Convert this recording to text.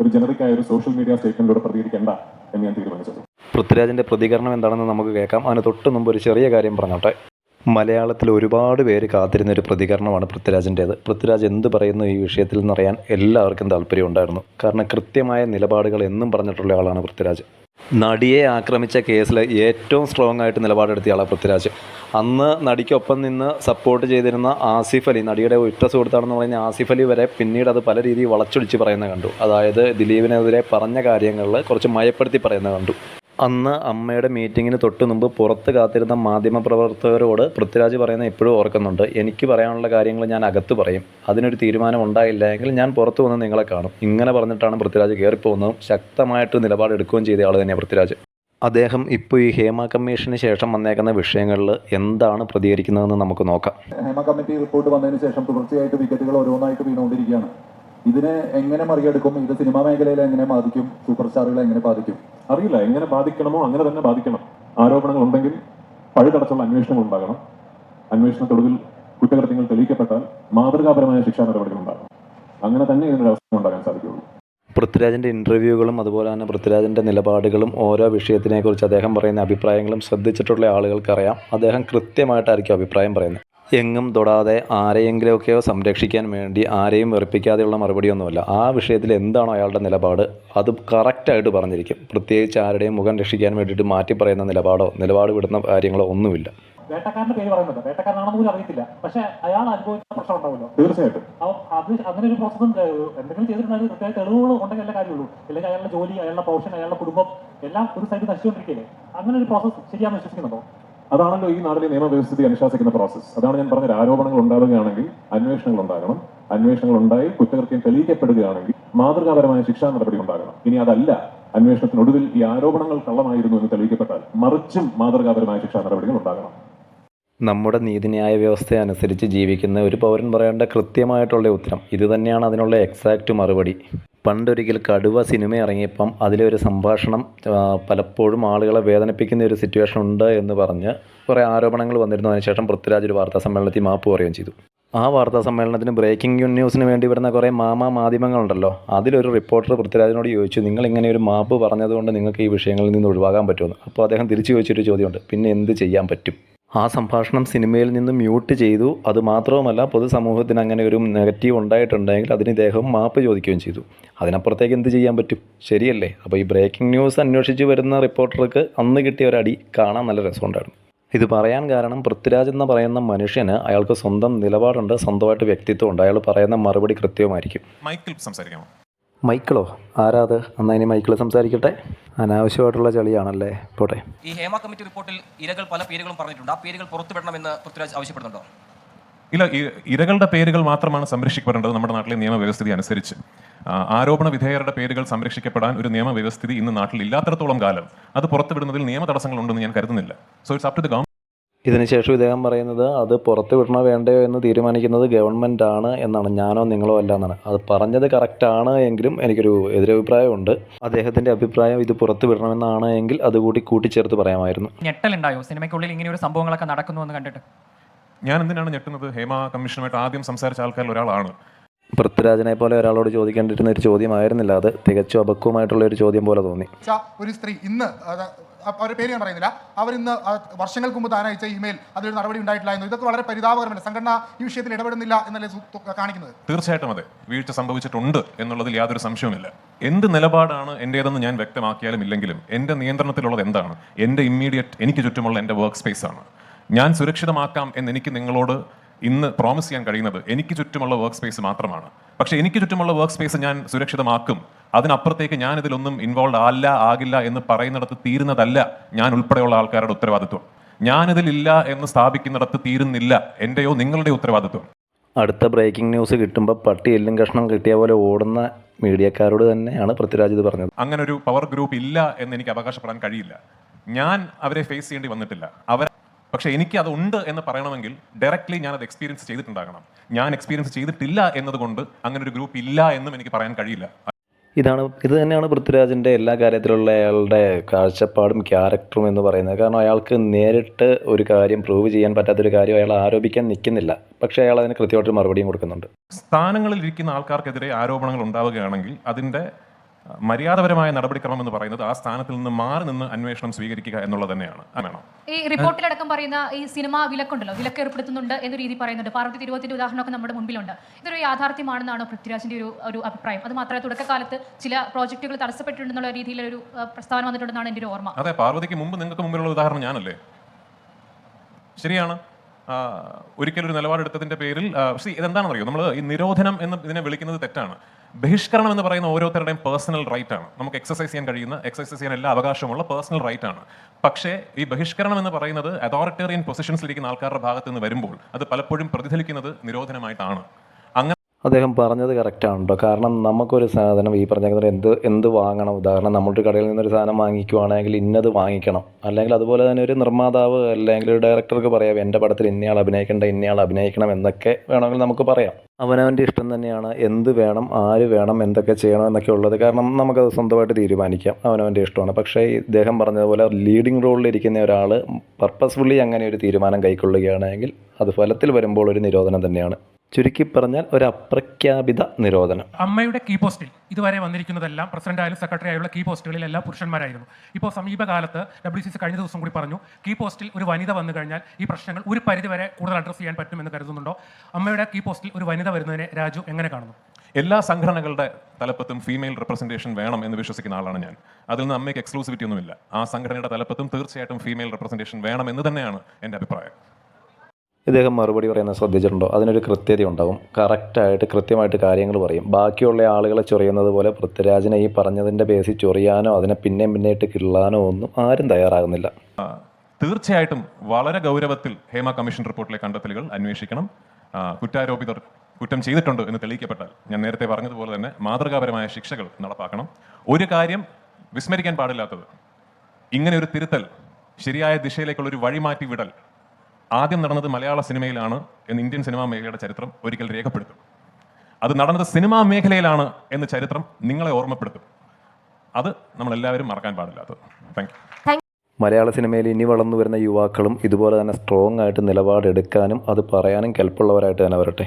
ഒരു ജനറിക് ആയ ഒരു സോഷ്യൽ മീഡിയ സ്റ്റേറ്റ്മെന്റിലൂടെ പ്രതികരിക്കേണ്ട എന്ന് ഞാൻ തീരുമാനിച്ചത്. പൃഥ്വിരാജിന്റെ പ്രതികരണം എന്താണെന്ന് നമുക്ക് കേൾക്കാം. അതിന് തൊട്ട് മുമ്പ് ഒരു ചെറിയ കാര്യം പറഞ്ഞോട്ടെ. മലയാളത്തിൽ ഒരുപാട് പേര് കാത്തിരുന്ന ഒരു പ്രതികരണമാണ് പൃഥ്വിരാജിന്റേത് പൃഥ്വിരാജ് എന്ത് പറയുന്നു ഈ വിഷയത്തിൽ നിന്നറിയാൻ എല്ലാവർക്കും താല്പര്യമുണ്ടായിരുന്നു കാരണം കൃത്യമായ നിലപാടുകൾ എന്നും പറഞ്ഞിട്ടുള്ള ആളാണ് പൃഥ്വിരാജ്. നടിയെ ആക്രമിച്ച കേസിൽ ഏറ്റവും സ്ട്രോങ് ആയിട്ട് നിലപാടെടുത്തിയ ആളാണ് പൃഥ്വിരാജ്. അന്ന് നടിക്കൊപ്പം നിന്ന് സപ്പോർട്ട് ചെയ്തിരുന്ന ആസിഫ് അലി നടിയുടെ ഉറ്റ സുഹൃത്താണെന്ന് പറയുന്ന ആസിഫ് അലി വരെ പിന്നീട് അത് പല രീതിയിൽ വളച്ചൊടിച്ച് പറയുന്നത് കണ്ടു. അതായത് ദിലീപിനെതിരെ പറഞ്ഞ കാര്യങ്ങളിൽ കുറച്ച് മയപ്പെടുത്തി പറയുന്നത് കണ്ടു. അന്ന് അമ്മയുടെ മീറ്റിങ്ങിന് തൊട്ട് മുമ്പ് പുറത്ത് കാത്തിരുന്ന മാധ്യമപ്രവർത്തകരോട് പൃഥ്വിരാജ് പറയുന്ന എപ്പോഴും ഓർക്കുന്നുണ്ട്. എനിക്ക് പറയാനുള്ള കാര്യങ്ങൾ ഞാൻ അകത്ത് പറയും. അതിനൊരു തീരുമാനം ഉണ്ടായില്ല എങ്കിൽ ഞാൻ പുറത്തു വന്ന് നിങ്ങളെ കാണും. ഇങ്ങനെ പറഞ്ഞിട്ടാണ് പൃഥ്വിരാജ് കയറിപ്പോകുന്നതും ശക്തമായിട്ട് നിലപാടെടുക്കുകയും ചെയ്ത ആൾ തന്നെയാണ് പൃഥ്വിരാജ്. അദ്ദേഹം ഇപ്പോൾ ഈ ഹേമ കമ്മീഷന് ശേഷം വന്നേക്കുന്ന വിഷയങ്ങളിൽ എന്താണ് പ്രതികരിക്കുന്നതെന്ന് നമുക്ക് നോക്കാം. ഹേമ കമ്മിറ്റി റിപ്പോർട്ട് വന്നതിന് ശേഷം തുടർച്ചയായിട്ട് വിക്കറ്റുകൾ ഓരോന്നായിട്ട് വീണുകൊണ്ടിരിക്കുകയാണ്. ഇതിനെ എങ്ങനെ മറികടക്കും ഇത് സിനിമാ മേഖലയിൽ എങ്ങനെ ബാധിക്കും സൂപ്പർ സ്റ്റാറുകളെ എങ്ങനെ ബാധിക്കും? അറിയില്ല എങ്ങനെ ബാധിക്കണമോ അങ്ങനെ തന്നെ ബാധിക്കണം. ആരോപണങ്ങൾ ഉണ്ടെങ്കിൽ പഴുതടച്ചുള്ള അന്വേഷണങ്ങൾ ഉണ്ടാകണം. അന്വേഷണത്തൊടുവിൽ കുറ്റകൃത്യങ്ങൾ തെളിയിക്കപ്പെട്ടാൽ മാതൃകാപരമായ ശിക്ഷാ നടപടികൾ ഉണ്ടാകണം. അങ്ങനെ തന്നെ ഇതിനൊരു അവസരം ഉണ്ടാകാൻ സാധിക്കുകയുള്ളൂ പൃഥ്വിരാജിന്റെ ഇന്റർവ്യൂകളും അതുപോലെ തന്നെ പൃഥ്വിരാജിന്റെ നിലപാടുകളും ഓരോ വിഷയത്തിനെക്കുറിച്ച് അദ്ദേഹം പറയുന്ന അഭിപ്രായങ്ങളും ശ്രദ്ധിച്ചിട്ടുള്ള ആളുകൾക്കറിയാം. അദ്ദേഹം കൃത്യമായിട്ടായിരിക്കും അഭിപ്രായം പറയുന്നത്. എങ്ങും തൊടാതെ ആരെയെങ്കിലുമൊക്കെയോ സംരക്ഷിക്കാൻ വേണ്ടി ആരെയും വെറുപ്പിക്കാതെയുള്ള മറുപടിയൊന്നുമല്ല. ആ വിഷയത്തിൽ എന്താണോ അയാളുടെ നിലപാട്? അത് കറക്റ്റായിട്ട് പറഞ്ഞിരിക്കും. പ്രത്യേകിച്ച് ആരുടെയും മുഖം രക്ഷിക്കാൻ വേണ്ടിയിട്ട് മാറ്റി പറയുന്ന നിലപാടോ നിലപാട് വിടുന്ന കാര്യങ്ങളോ ഒന്നുമില്ല. വേട്ടക്കാരന്റെ പേര് പറയുന്നുണ്ട്. വേട്ടക്കാരനാണെന്ന് പോലും അറിയത്തില്ല. പക്ഷെ അയാൾ അനുഭവിക്കുന്ന പ്രശ്നം ഉണ്ടാവുമല്ലോ തീർച്ചയായിട്ടും. അപ്പൊ അത് അങ്ങനെ ഒരു പ്രോസസ്സും എന്തെങ്കിലും ചെയ്തിട്ടുണ്ടെങ്കിൽ കൃത്യമായ തെളിവുകൾ ഉണ്ടെങ്കിൽ എല്ലാ കാര്യമുള്ളൂ. അല്ലെങ്കിൽ അയാളുടെ ജോലി അയാളുടെ പ്രൊഫഷൻ അയാളുടെ കുടുംബം എല്ലാം ഒരു സൈഡ് നശിച്ചുകൊണ്ടിരിക്കുകയല്ലേ? അങ്ങനെ ഒരു പ്രോസസ്സ് ശരിയാണെന്ന് വിശ്വസിക്കുന്നുണ്ടോ? അതാണല്ലോ ഈ നാട്ടിലെ നിയമവ്യവസ്ഥിതി അനുശാസിക്കുന്ന പ്രോസസ്സ് അതാണ് ഞാൻ പറഞ്ഞ ആരോപണങ്ങൾ ഉണ്ടാവുകയാണെങ്കിൽ അന്വേഷണങ്ങൾ ഉണ്ടാകണം. അന്വേഷണങ്ങൾ ഉണ്ടായി കുറ്റകൃത്യം തെളിയിക്കപ്പെടുകയാണെങ്കിൽ മാതൃകാപരമായ ശിക്ഷാ നടപടി ഉണ്ടാകണം. ഇനി അതല്ല. അന്വേഷണത്തിനൊടുവിൽ ഈ ആരോപണങ്ങൾ കള്ളമായിരുന്നു എന്ന് തെളിയിക്കപ്പെട്ടാൽ മറിച്ചും മാതൃകാപരമായ ശിക്ഷാ നടപടികൾ ഉണ്ടാകണം. നമ്മുടെ നീതിന്യായ വ്യവസ്ഥ അനുസരിച്ച് ജീവിക്കുന്ന ഒരു പൗരൻ പറയേണ്ട കൃത്യമായിട്ടുള്ള ഉത്തരം. ഇത് തന്നെയാണ് അതിനുള്ള എക്സാക്റ്റ് മറുപടി. പണ്ടൊരിക്കൽ കടുവ സിനിമ ഇറങ്ങിയപ്പം അതിലെ ഒരു സംഭാഷണം പലപ്പോഴും ആളുകളെ വേദനിപ്പിക്കുന്ന ഒരു സിറ്റുവേഷൻ ഉണ്ട് എന്ന് പറഞ്ഞ് കുറേ ആരോപണങ്ങൾ വന്നിരുന്നു. അതിനുശേഷം പൃഥ്വിരാജ് ഒരു വാർത്താ സമ്മേളനത്തിൽ മാപ്പ് പറയുകയും ചെയ്തു. ആ വാർത്താ സമ്മേളനത്തിന് ബ്രേക്കിംഗ് ന്യൂസിന് വേണ്ടി വരുന്ന കുറേ മാമ മാധ്യമങ്ങളുണ്ടല്ലോ. അതിലൊരു റിപ്പോർട്ടർ പൃഥ്വിരാജിനോട് ചോദിച്ചു നിങ്ങൾ ഇങ്ങനെ ഒരു മാപ്പ് പറഞ്ഞതുകൊണ്ട് നിങ്ങൾക്ക് ഈ വിഷയങ്ങളിൽ നിന്ന് ഒഴിവാകാൻ പറ്റുമെന്ന്? അപ്പോൾ അദ്ദേഹം തിരിച്ചു ചോദിച്ചൊരു ചോദ്യമുണ്ട് പിന്നെ എന്ത് ചെയ്യാൻ പറ്റും? ആ സംഭാഷണം സിനിമയിൽ നിന്ന് മ്യൂട്ട് ചെയ്തു. അത് മാത്രവുമല്ല പൊതുസമൂഹത്തിന് അങ്ങനെ ഒരു നെഗറ്റീവ് ഉണ്ടായിട്ടുണ്ടെങ്കിൽ അതിന് ഇദ്ദേഹം മാപ്പ് ചോദിക്കുകയും ചെയ്തു. അതിനപ്പുറത്തേക്ക് എന്ത് ചെയ്യാൻ പറ്റും? ശരിയല്ലേ? അപ്പോൾ ഈ ബ്രേക്കിംഗ് ന്യൂസ് അന്വേഷിച്ച് വരുന്ന റിപ്പോർട്ടർക്ക് അന്ന് കിട്ടിയ ഒരു അടി കാണാൻ നല്ല രസമുണ്ടായിരുന്നു. ഇത് പറയാൻ കാരണം പൃഥ്വിരാജ് എന്ന് പറയുന്ന മനുഷ്യന് അയാൾക്ക് സ്വന്തം നിലപാടുണ്ട് സ്വന്തമായിട്ട് വ്യക്തിത്വമുണ്ട്. അയാൾ പറയുന്ന മറുപടി കൃത്യമായിരിക്കും മൈക്കിളോ ആരാത്? എന്നാൽ ഇനി മൈക്കിൾ സംസാരിക്കട്ടെ. അനാവശ്യമായിട്ടുള്ള ചളിയാണല്ലേ? പോട്ടെ. ഈ ഹേമ കമ്മിറ്റി റിപ്പോർട്ടിൽ ഇരകൾ പല പേരുകളും പറഞ്ഞിട്ടുണ്ട്. ആ പേരുകൾ പുറത്തുവിടണമെന്ന് പൃഥ്വിരാജ് ആവശ്യപ്പെടുന്നുണ്ടോ? ഇല്ല ഈ ഇരകളുടെ പേരുകൾ മാത്രമാണ് സംരക്ഷിക്കപ്പെടേണ്ടത് നമ്മുടെ നാട്ടിലെ നിയമവ്യവസ്ഥിതി അനുസരിച്ച്. ആരോപണ വിധേയരുടെ പേരുകൾ സംരക്ഷിക്കപ്പെടാൻ ഒരു നിയമവ്യവസ്ഥിതി ഇന്ന് നാട്ടിൽ ഇല്ലാത്തടത്തോളം കാലം. അത് പുറത്തുവിടുന്നതിൽ നിയമ തടസ്സങ്ങളുണ്ടെന്ന് ഞാൻ കരുതുന്നില്ല. So it's up to the government ഇതിനുശേഷം ഇദ്ദേഹം പറയുന്നത് അത് പുറത്ത് വിടണോ വേണ്ടയോ എന്ന് തീരുമാനിക്കുന്നത് ഗവൺമെന്റ് ആണ് എന്നാണ്. ഞാനോ നിങ്ങളോ അല്ല എന്നാണ്. അത് പറഞ്ഞത് കറക്റ്റാണ് എങ്കിലും എനിക്കൊരു എതിരഭിപ്രായമുണ്ട്. അദ്ദേഹത്തിന്റെ അഭിപ്രായം ഇത് പുറത്ത് വിടണമെന്നാണ് എങ്കിൽ അതുകൂടി കൂട്ടിച്ചേർത്ത് പറയാമായിരുന്നു. ഞെട്ടലുണ്ടായോ? സിനിമയ്ക്കുള്ളിൽ ഇങ്ങനെ ഒരു സംഭവങ്ങളൊക്കെ നടക്കുന്നു എന്ന് കണ്ടിട്ട്? ഞാൻ എന്തിനാണ് ഞെട്ടുന്നത്? ഹേമ കമ്മീഷനുമായിട്ട് ആദ്യം സംസാരിച്ച ആൾക്കാരിൽ ഒരാളാണ്. പൃഥ്വിരാജിനെ പോലെ ഒരാളോട് ചോദിക്കേണ്ടിരുന്ന ഒരു ചോദ്യമായിരുന്നില്ല അത്. തികച്ചും അപക്വമായിട്ടുള്ള ഒരു ചോദ്യം പോലെ തോന്നി. ഒരു സ്ത്രീ ഇന്ന് അവരുടെ പേര് ഞാൻ പറയുന്നില്ല. അവർ ഇന്ന് വർഷങ്ങൾക്ക് മുമ്പ് താൻ അയച്ച ഇമെയിൽ അതിലൊരു നടപടി ഉണ്ടായിട്ടില്ല എന്ന് ഇതൊക്കെ വളരെ പരിതാപകരമല്ല. സംഘടന ഈ വിഷയത്തിൽ ഇടപെടുന്നില്ല എന്നല്ലേ കാണിക്കുന്നത്? തീർച്ചയായിട്ടും അതെ. വീഴ്ച സംഭവിച്ചിട്ടുണ്ട് എന്നുള്ളതിൽ യാതൊരു സംശയവുമില്ല. എന്ത് നിലപാടാണ് എന്റേതെന്ന് ഞാൻ വ്യക്തമാക്കിയാലും ഇല്ലെങ്കിലും എന്റെ നിയന്ത്രണത്തിലുള്ളത് എന്താണ്? എന്റെ ഇമ്മീഡിയറ്റ് എനിക്ക് ചുറ്റുമുള്ള എന്റെ വർക്ക് സ്പേസ് ആണ്. ഞാൻ സുരക്ഷിതമാക്കാം എന്ന് എനിക്ക് നിങ്ങളോട് ഇന്ന് പ്രോമിസ് ചെയ്യാൻ കഴിയുന്നത് എനിക്ക് ചുറ്റുമുള്ള വർക്ക് സ്പേസ് മാത്രമാണ്. പക്ഷേ എനിക്ക് ചുറ്റുമുള്ള വർക്ക് സ്പേസ് ഞാൻ സുരക്ഷിതമാക്കും. അതിനപ്പുറത്തേക്ക് ഞാൻ ഇതിലൊന്നും ഇൻവോൾവ് അല്ല ആകില്ല എന്ന് പറയുന്നിടത്ത് തീരുന്നതല്ല ഞാൻ ഉൾപ്പെടെയുള്ള ആൾക്കാരുടെ ഉത്തരവാദിത്വം. ഞാനിതിലില്ല എന്ന് സ്ഥാപിക്കുന്നിടത്ത് തീരുന്നില്ല എന്റെയോ നിങ്ങളുടെ ഉത്തരവാദിത്വം. അടുത്ത ബ്രേക്കിംഗ് ന്യൂസ് കിട്ടുമ്പോൾ പട്ടി എല്ലും കഷ്ണം കിട്ടിയ പോലെ ഓടുന്ന മീഡിയക്കാരോട് തന്നെയാണ് പൃഥ്വിരാജ് ഇത് പറഞ്ഞത്. അങ്ങനെ ഒരു പവർ ഗ്രൂപ്പ് ഇല്ല എന്ന് എനിക്ക് അവകാശപ്പെടാൻ കഴിയില്ല. ഞാൻ അവരെ ഫേസ് ചെയ്യേണ്ടി വന്നിട്ടില്ല. അവർ പക്ഷേ എനിക്ക് അത് ഉണ്ട് എന്ന് പറയണമെങ്കിൽ ഡയറക്റ്റ്ലി ഞാൻ അത് എക്സ്പീരിയൻസ് ചെയ്തിട്ടുണ്ടാകണം. ഞാൻ എക്സ്പീരിയൻസ് ചെയ്തിട്ടില്ല എന്നതുകൊണ്ട് അങ്ങനെ ഒരു ഗ്രൂപ്പ് ഇല്ല എന്നും എനിക്ക് പറയാൻ കഴിയില്ല. ഇതാണ് ഇത് തന്നെയാണ് പൃഥ്വിരാജിന്റെ എല്ലാ കാര്യത്തിലുള്ള അയാളുടെ കാഴ്ചപ്പാടും ക്യാരക്ടറും എന്ന് പറയുന്നത്. കാരണം അയാൾക്ക് നേരിട്ട് ഒരു കാര്യം പ്രൂവ് ചെയ്യാൻ പറ്റാത്തൊരു കാര്യം അയാൾ ആരോപിക്കാൻ നിൽക്കുന്നില്ല. പക്ഷേ അയാൾ അതിന് കൃത്യമായിട്ട് മറുപടിയും കൊടുക്കുന്നുണ്ട്. സ്ഥാനങ്ങളിൽ ഇരിക്കുന്ന ആൾക്കാർക്കെതിരെ ആരോപണങ്ങൾ ഉണ്ടാവുകയാണെങ്കിൽ അതിന്റെ മര്യാദപരമായ നടപടിക്രമം എന്ന് പറയുന്നത് ആ സ്ഥാനത്തിൽ നിന്ന് മാറി നിന്ന് അന്വേഷണം സ്വീകരിക്കുക എന്നുള്ളത് തന്നെയാണ്. ഈ റിപ്പോർട്ടിലടക്കം പറയുന്ന ഈ സിനിമ വിലക്കുണ്ടല്ലോ വിലക്ക് ഏർപ്പെടുത്തുന്നുണ്ട് എന്ന രീതി പറയുന്നുണ്ട്. പാർവതി തിരുവോത്തിന്റെ ഉദാഹരണമൊക്കെ നമ്മുടെ മുമ്പിലുണ്ട്. ഇതൊരു യാഥാർത്ഥ്യമാണെന്നാണ് പൃഥ്വിരാജിന്റെ ഒരു ഒരു അഭിപ്രായം. അത് മാത്രമേ തുടക്കകാലത്ത് ചില പ്രോജക്റ്റുകൾ തടസ്സപ്പെട്ടിട്ടുണ്ടെന്നുള്ള രീതിയിലൊരു പ്രസ്താവന വന്നിട്ടുണ്ടെന്നാണ് എന്റെ ഒരു ഓർമ്മ. അതെ പാർവതിക്ക് മുമ്പ് നിങ്ങൾക്ക് മുമ്പിലുള്ള ഉദാഹരണം ഞാനല്ലേ? ശരിയാണ്. ഒരിക്കലൊരു നിലപാടെടുത്തതിന്റെ പേരിൽ ആ, പക്ഷേ ഇതെന്താണെന്ന് അറിയോ നമ്മൾ ഈ നിരോധനം എന്ന് ഇതിനെ വിളിക്കുന്നത് തെറ്റാണ്. ബഹിഷ്കരണം എന്ന് പറയുന്ന ഓരോരുത്തരുടെയും പേഴ്സണൽ റൈറ്റ് ആണ്. നമുക്ക് എക്സസൈസ് ചെയ്യാൻ കഴിയുന്ന എക്സസൈസ് ചെയ്യാൻ എല്ലാ അവകാശമുള്ള പേഴ്സണൽ റൈറ്റ് ആണ്. പക്ഷേ ഈ ബഹിഷ്കരണം എന്ന് പറയുന്നത് അതോറിറ്റേറിയൻ പൊസിഷൻസിലിരിക്കുന്ന ആൾക്കാരുടെ ഭാഗത്ത് നിന്ന് വരുമ്പോൾ അത് പലപ്പോഴും പ്രതിഫലിക്കുന്നത് നിരോധനമായിട്ടാണ്. അദ്ദേഹം പറഞ്ഞത് കറക്റ്റാണ് കേട്ടോ കാരണം നമുക്കൊരു സാധനം ഈ പറഞ്ഞ എന്ത് എന്ത് വാങ്ങണം? ഉദാഹരണം നമ്മളൊരു കടയിൽ നിന്നൊരു സാധനം വാങ്ങിക്കുവാണെങ്കിൽ ഇന്നത് വാങ്ങിക്കണം. അല്ലെങ്കിൽ അതുപോലെ തന്നെ ഒരു നിർമ്മാതാവ് അല്ലെങ്കിൽ ഒരു ഡയറക്ടർക്ക് പറയാം എന്റെ പടത്തിൽ ഇന്നയാൾ അഭിനയിക്കേണ്ട ഇന്നയാൾ അഭിനയിക്കണം എന്നൊക്കെ വേണമെങ്കിൽ നമുക്ക് പറയാം. അവനവന്റെ ഇഷ്ടം തന്നെയാണ് എന്ത് വേണം ആര് വേണം എന്തൊക്കെ ചെയ്യണം എന്നൊക്കെ ഉള്ളത്. കാരണം നമുക്കത് സ്വന്തമായിട്ട് തീരുമാനിക്കാം. അവനവന്റെ ഇഷ്ടമാണ്. പക്ഷേ ഇദ്ദേഹം പറഞ്ഞതുപോലെ ലീഡിംഗ് റോളിലിരിക്കുന്ന ഒരാൾ പർപ്പസ്ഫുള്ളി അങ്ങനെ ഒരു തീരുമാനം കൈക്കൊള്ളുകയാണെങ്കിൽ അത് ഫലത്തിൽ വരുമ്പോൾ ഒരു നിരോധനം തന്നെയാണ്. ചുരുക്കി പറഞ്ഞാൽ ഒരു അപ്രഖ്യാപിത നിരോധനം. അമ്മയുടെ കീ പോസ്റ്റിൽ ഇതുവരെ വന്നിരിക്കുന്നതെല്ലാം പ്രസിഡന്റ് ആയാലും സെക്രട്ടറി ആയുള്ള കീ പോസ്റ്റുകളിൽ പോസ്റ്റുകളിലെല്ലാം പുരുഷന്മാരായിരുന്നു. ഇപ്പോൾ സമീപകാലത്ത് ഡബ്ല്യു സി സി കഴിഞ്ഞ ദിവസം കൂടി പറഞ്ഞു കീ പോസ്റ്റിൽ ഒരു വനിത വന്നു കഴിഞ്ഞാൽ ഈ പ്രശ്നങ്ങൾ ഒരു പരിധിവരെ കൂടുതൽ അഡ്രസ്സ് ചെയ്യാൻ പറ്റുമെന്ന് കരുതുന്നുണ്ടോ? അമ്മയുടെ കീ പോസ്റ്റിൽ ഒരു വനിത വരുന്നതിനെ രാജു എങ്ങനെ കാണുന്നു? എല്ലാ സംഘടനകളുടെ തലപ്പത്തും ഫീമെയിൽ റെപ്രസെന്റേഷൻ വേണം എന്ന് വിശ്വസിക്കുന്ന ആളാണ് ഞാൻ. അതിൽ നിന്ന് അമ്മയ്ക്ക് എക്സ്ക്ലൂസിവിറ്റി ഒന്നുമില്ല. ആ സംഘടനയുടെ തലപ്പത്തും തീർച്ചയായിട്ടും ഫീമെയിൽ റെപ്രസെന്റേഷൻ വേണം എന്ന് തന്നെയാണ് എന്റെ അഭിപ്രായം. ഇദ്ദേഹം മറുപടി പറയുന്നത് ശ്രദ്ധിച്ചിട്ടുണ്ടോ? അതിനൊരു കൃത്യത ഉണ്ടാവും. കറക്റ്റായിട്ട് കൃത്യമായിട്ട് കാര്യങ്ങൾ പറയും. ബാക്കിയുള്ള ആളുകളെ ചൊറിയുന്നത് പോലെ പൃഥ്വിരാജിനെ ഈ പറഞ്ഞതിന്റെ ബേസിൽ ചൊറിയാനോ അതിനെ പിന്നെയും പിന്നെയിട്ട് കിള്ളാനോ ഒന്നും ആരും തയ്യാറാകുന്നില്ല. തീർച്ചയായിട്ടും വളരെ ഗൗരവത്തിൽ ഹേമ കമ്മീഷൻ റിപ്പോർട്ടിലെ കണ്ടെത്തലുകൾ അന്വേഷിക്കണം. കുറ്റാരോപിതർ കുറ്റം ചെയ്തിട്ടുണ്ട് എന്ന് തെളിയിക്കപ്പെട്ടാൽ ഞാൻ നേരത്തെ പറഞ്ഞതുപോലെ തന്നെ മാതൃകാപരമായ ശിക്ഷകൾ നടപ്പാക്കണം. ഒരു കാര്യം വിസ്മരിക്കാൻ പാടില്ലാത്തത്. ഇങ്ങനെ ഒരു തിരുത്തൽ ശരിയായ ദിശയിലേക്കുള്ള ഒരു വഴിമാറ്റി വിടൽ ആദ്യം നടന്നത് മലയാള സിനിമയിലാണ് എന്ന് ഇന്ത്യൻ സിനിമാ മേഖലയുടെ ചരിത്രം ഒരിക്കൽ രേഖപ്പെടുത്തും. അത് നടന്നത് സിനിമാ മേഖലയിലാണ് എന്ന് ചരിത്രം നിങ്ങളെ ഓർമ്മപ്പെടുത്തും. അത് നമ്മളെല്ലാവരും മറക്കാൻ പാടില്ലാത്തത് താങ്ക് യു മലയാള സിനിമയിൽ ഇനി വളർന്നു വരുന്ന യുവാക്കളും ഇതുപോലെ തന്നെ സ്ട്രോങ് ആയിട്ട് നിലപാടെടുക്കാനും അത് പറയാനും കെൽപ്പുള്ളവരായിട്ട് തന്നെ വരട്ടെ.